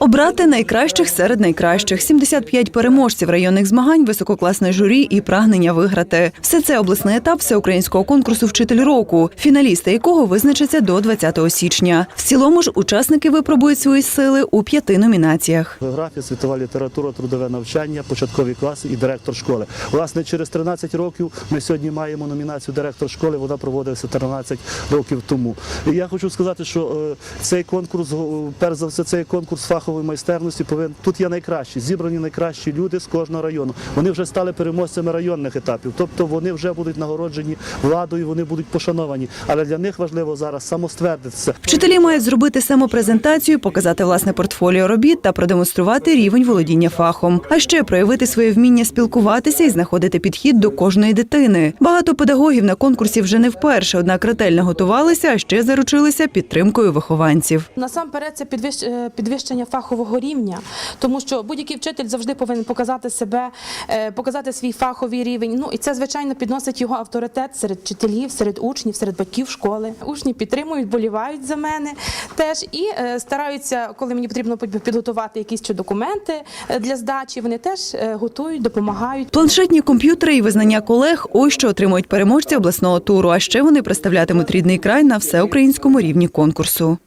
Обрати найкращих серед найкращих 75 переможців районних змагань, висококласне журі і прагнення виграти. Все це обласний етап всеукраїнського конкурсу Вчитель року, фіналісти якого визначаться до 20 січня. В цілому ж учасники випробують свої сили у п'яти номінаціях. Географія, світова література, трудове навчання, початкові класи і директор школи. Власне, через 13 років ми сьогодні маємо номінацію директор школи. Вона проводилася 13 років тому. І я хочу сказати, що е, цей конкурс, перш за все, цей конкурс фахової майстерності повинен тут є найкращі, зібрані найкращі люди з кожного району. Вони вже стали переможцями районних етапів, тобто вони вже будуть нагороджені владою, вони будуть пошановані. Але для них важливо зараз самоствердитися. Вчителі мають зробити самопрезентацію, показати власне портфоліо робіт та продемонструвати рівень володіння фахом, а ще проявити своє вміння спілкуватися і знаходити підхід до кожної дитини. Багато педагогів на конкурсі вже не вперше, однак ретельно готувалися, а ще заручилися підтримкою вихованців. Насамперед, це е, підвищення фахового рівня, тому що будь-який вчитель завжди повинен показати себе, е, показати свій фаховий рівень. Ну і це звичайно підносить його авторитет серед вчителів, серед учнів, серед батьків школи. Учні підтримують, болівають за мене теж і е, стараються, коли мені потрібно підготувати якісь ще документи е, для здачі. Вони теж готують, допомагають. Планшетні комп'ютери і визнання колег ось що отримують переможці обласного туру. А ще вони представлятимуть рідний край на всеукраїнському рівні конкурсу.